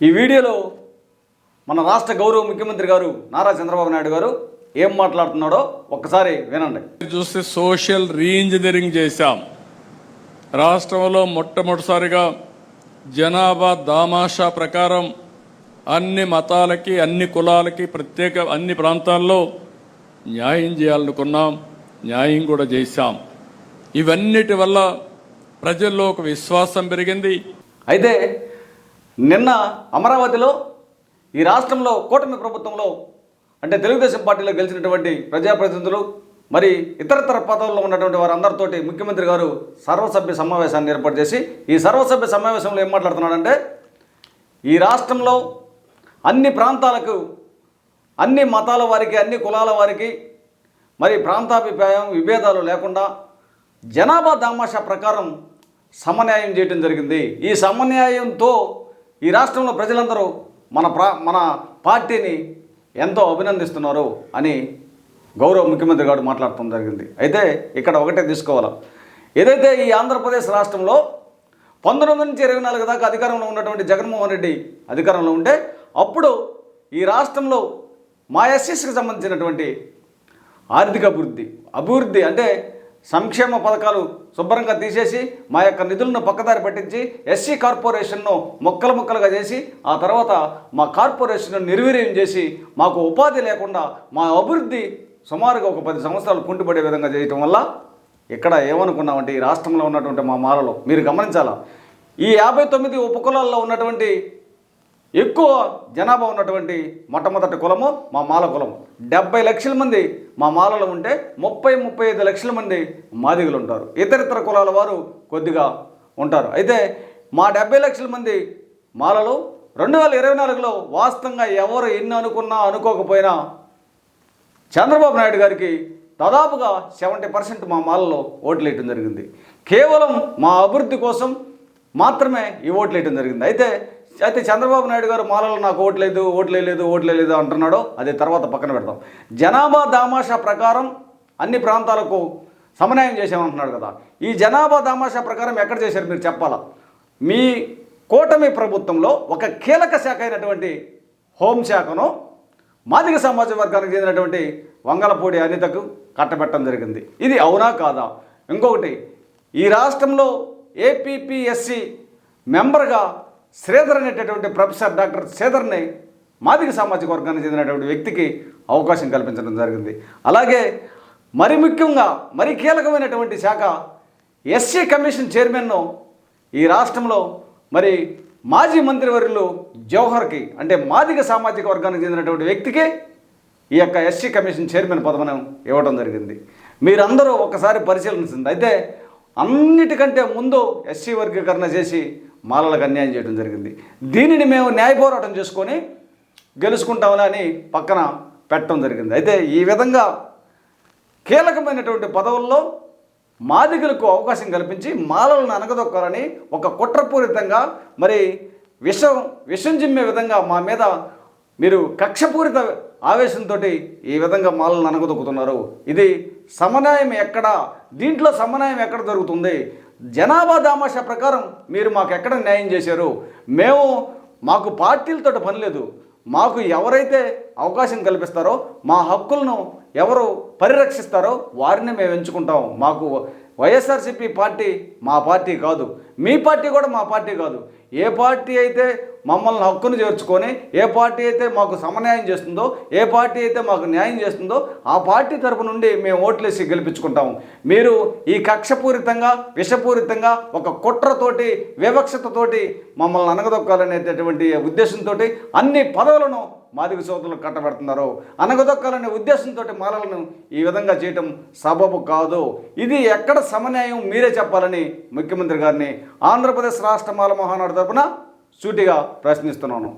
ఈ వీడియోలో మన రాష్ట్ర గౌరవ ముఖ్యమంత్రి గారు నారా చంద్రబాబు నాయుడు గారు ఏం మాట్లాడుతున్నాడో ఒక్కసారి వినండి. చూస్తే సోషల్ రీఇంజనీరింగ్ చేశాం. రాష్ట్రంలో మొట్టమొదటిసారిగా జనాభా దామాషా ప్రకారం అన్ని మతాలకి అన్ని కులాలకి ప్రత్యేక అన్ని ప్రాంతాల్లో న్యాయం చేయాలనుకున్నాం న్యాయం కూడా చేశాం. ఇవన్నిటి వల్ల ప్రజల్లో ఒక విశ్వాసం పెరిగింది. అయితే నిన్న అమరావతిలో ఈ రాష్ట్రంలో కూటమి ప్రభుత్వంలో అంటే తెలుగుదేశం పార్టీలో గెలిచినటువంటి ప్రజాప్రతినిధులు మరి ఇతరతర పదవుల్లో ఉన్నటువంటి వారందరితోటి ముఖ్యమంత్రి గారు సర్వసభ్య సమావేశాన్ని ఏర్పాటు చేసి ఈ సర్వసభ్య సమావేశంలో ఏం మాట్లాడుతున్నాడంటే ఈ రాష్ట్రంలో అన్ని ప్రాంతాలకు అన్ని మతాల వారికి అన్ని కులాల వారికి మరి ప్రాంతాభిప్రాయం విభేదాలు లేకుండా జనాభా దామాషా ప్రకారం సమన్యాయం చేయడం జరిగింది. ఈ సమన్యాయంతో ఈ రాష్ట్రంలో ప్రజలందరూ మన ప్రా మన పార్టీని ఎంతో అభినందిస్తున్నారు అని గౌరవ ముఖ్యమంత్రి గారు మాట్లాడటం జరిగింది. అయితే ఇక్కడ ఒకటే తీసుకోవాలి. ఏదైతే ఈ ఆంధ్రప్రదేశ్ రాష్ట్రంలో పంతొమ్మిది నుంచి ఇరవై నాలుగు దాకా అధికారంలో ఉన్నటువంటి జగన్మోహన్ రెడ్డి అధికారంలో ఉంటే అప్పుడు ఈ రాష్ట్రంలో మా ఎస్ఎస్కి సంబంధించినటువంటి ఆర్థిక అభివృద్ధి అభివృద్ధి అంటే సంక్షేమ పథకాలు శుభ్రంగా తీసేసి మా యొక్క నిధులను పక్కదారి పట్టించి ఎస్సీ కార్పొరేషన్ను మొక్కలు మొక్కలుగా చేసి ఆ తర్వాత మా కార్పొరేషన్ను నిర్వీర్యం చేసి మాకు ఉపాధి లేకుండా మా అభివృద్ధి సుమారుగా ఒక పది సంవత్సరాలు కుంటుపడే విధంగా చేయటం వల్ల ఇక్కడ ఏమనుకున్నామంటే ఈ రాష్ట్రంలో ఉన్నటువంటి మా మాలలో మీరు గమనించాలా? ఈ యాభై తొమ్మిది ఉపకులాల్లో ఉన్నటువంటి ఎక్కువ జనాభా ఉన్నటువంటి మొట్టమొదటి కులము మా మాల కులం. డెబ్బై లక్షల మంది మా మాలలో ఉంటే ముప్పై ముప్పై ఐదు లక్షల మంది మాదిగలు ఉంటారు. ఇతరితర కులాల వారు కొద్దిగా ఉంటారు. అయితే మా డెబ్బై లక్షల మంది మాలలు రెండు వేల ఇరవై నాలుగులో వాస్తవంగా ఎవరు ఎన్ని అనుకున్నా అనుకోకపోయినా చంద్రబాబు నాయుడు గారికి దాదాపుగా సెవెంటీ పర్సెంట్ మా మాలలో ఓట్లు వేయటం జరిగింది. కేవలం మా అభివృద్ధి కోసం మాత్రమే ఈ ఓట్లు వేయటం జరిగింది. అయితే అయితే చంద్రబాబు నాయుడు గారు మాలలో నాకు ఓట్లేదు ఓట్లేదు ఓట్లేదు అంటున్నాడో అది తర్వాత పక్కన పెడతాం. జనాభా దామాషా ప్రకారం అన్ని ప్రాంతాలకు సమన్వయం చేసామంటున్నాడు కదా. ఈ జనాభా దామాషా ప్రకారం ఎక్కడ చేశారు మీరు చెప్పాలా? మీ కూటమి ప్రభుత్వంలో ఒక కీలక శాఖ అయినటువంటి హోంశాఖను మాదిక సమాజ వర్గానికి చెందినటువంటి వంగలపూడి అనితకు కట్టబెట్టడం జరిగింది. ఇది అవునా కాదా? ఇంకొకటి ఈ రాష్ట్రంలో ఏపీపీఎస్సి మెంబర్గా శ్రీధర్ అనేటటువంటి ప్రొఫెసర్ డాక్టర్ శ్రీధర్ని మాదిగ సామాజిక వర్గానికి చెందినటువంటి వ్యక్తికి అవకాశం కల్పించడం జరిగింది. అలాగే మరి ముఖ్యంగా మరి కీలకమైనటువంటి శాఖ ఎస్సీ కమిషన్ చైర్మన్ను ఈ రాష్ట్రంలో మరి మాజీ మంత్రివర్యులు జవహర్కి అంటే మాదిగ సామాజిక వర్గానికి చెందినటువంటి వ్యక్తికి ఈ యొక్క ఎస్సీ కమిషన్ చైర్మన్ పదవిని ఇవ్వడం జరిగింది. మీరందరూ ఒకసారి పరిశీలించింది అయితే అన్నిటికంటే ముందు ఎస్సీ వర్గీకరణ చేసి మాలలకు అన్యాయం చేయడం జరిగింది. దీనిని మేము న్యాయ పోరాటం చేసుకొని గెలుచుకుంటామని అని పక్కన పెట్టడం జరిగింది. అయితే ఈ విధంగా కీలకమైనటువంటి పదవుల్లో మాదిగలకు అవకాశం కల్పించి మాలలను అనగదొక్కాలని ఒక కుట్రపూరితంగా మరి విషం విషం జిమ్మే విధంగా మా మీద మీరు కక్షపూరిత ఆవేశంతో ఈ విధంగా మాలను అనగదొక్కుతున్నారు ఇది సమన్వయం ఎక్కడ దీంట్లో సమన్వయం ఎక్కడ జరుగుతుంది? జనాభా దామాషా ప్రకారం మీరు మాకు ఎక్కడ న్యాయం చేశారు? మేము మాకు పార్టీలతో పని లేదు. మాకు ఎవరైతే అవకాశం కల్పిస్తారో మా హక్కులను ఎవరు పరిరక్షిస్తారో వారిని మేము ఎంచుకుంటాం. మాకు వైఎస్ఆర్సీపీ పార్టీ మా పార్టీ కాదు. మీ పార్టీ కూడా మా పార్టీ కాదు. ఏ పార్టీ అయితే మమ్మల్ని హక్కును చేర్చుకొని ఏ పార్టీ అయితే మాకు సమన్యాయం చేస్తుందో ఏ పార్టీ అయితే మాకు న్యాయం చేస్తుందో ఆ పార్టీ తరపు నుండి మేము ఓట్లేసి గెలిపించుకుంటాము. మీరు ఈ కక్షపూరితంగా విషపూరితంగా ఒక కుట్రతోటి వివక్షతతోటి మమ్మల్ని అనగదొక్కాలనేటటువంటి ఉద్దేశంతో అన్ని పదవులను మాదిక సోదరులు కట్టబడుతున్నారో అనగదొక్కాలనే ఉద్దేశంతో మాలలను ఈ విధంగా చేయటం సబబు కాదు. ఇది ఎక్కడ సమన్యాయం మీరే చెప్పాలని ముఖ్యమంత్రి గారిని ఆంధ్రప్రదేశ్ రాష్ట్ర మాల మహానాడు తరపున సూటిగా ప్రశ్నిస్తున్నాను.